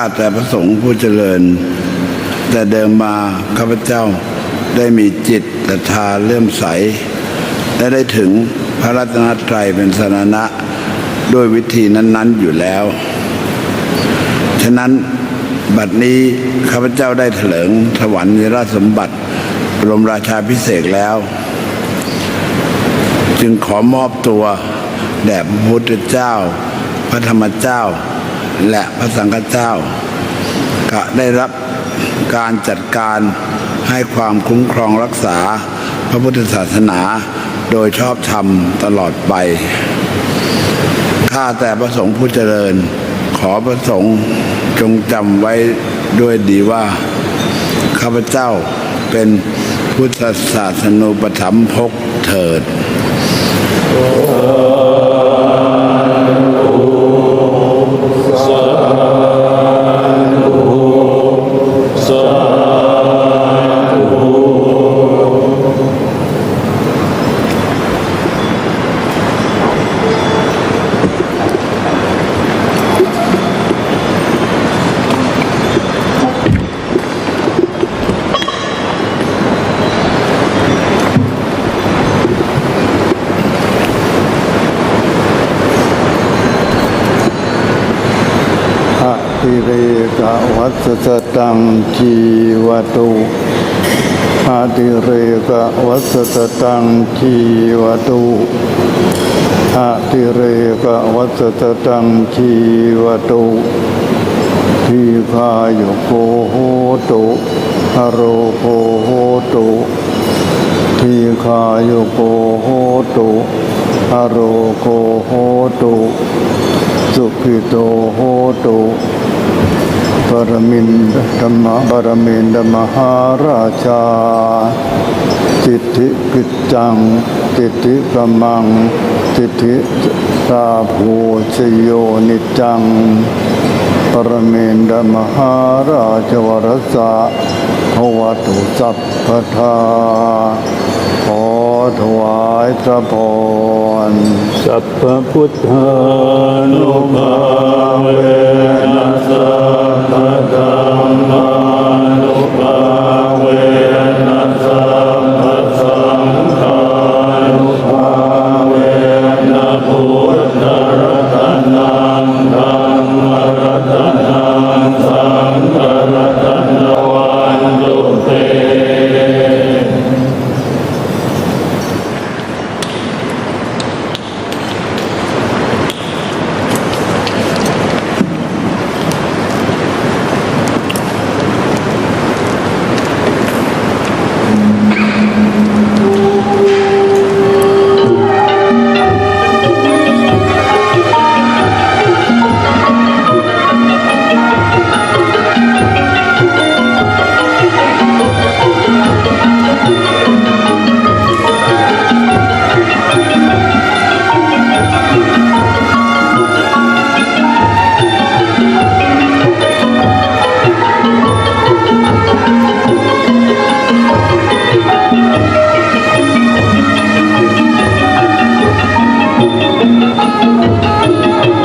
าแต่พระสงฆ์ผู้เจริญ แต่เดิมมาข้าพเจ้าได้มีจิตศรัทธาเลื่อมใส และได้ถึงพระรัตนตรัยเป็นสรณะด้วยวิธีนั้น ๆอยู่แล้ว ฉะนั้นบัดนี้ข้าพเจ้าได้เถลิงถวรรค์ราชสมบัติบรมราชาพิเศษแล้ว จึงขอมอบตัวแด่พระพุทธเจ้า พระธรรมเจ้า และพระสังฆเจ้า ก็ได้รับการจัดการให้ความคุ้มครองรักษาพระพุทธศาสนาโดยชอบธรรมตลอดไป ข้าแต่พระสงฆ์ผู้เจริญ ขอพระสงฆ์จงจำไว้ด้วยดีว่า ข้าพเจ้าเป็นพุทธศาสนูปถัมภกเถิด อะติเรกวัสสตังจีวตุอะติเรกะวัสสตังจีวตุอะติเรกะวัสสตังจีวตุทีคายุโกโหตุอโรโกโหตุทีคายุโกโหตุอโรโกโหตุ สุขิโตโหตุปรมินธรรมบรมินทมหาราชาสิทธิกิจจังสิทธิกมังสิทธิสาภูชโยนิจัง ปรมินทมหาราชวรสะภวตุสัพพทาขอถวายพระพร สัพพุทธานุภาเวนะสัพพะ Música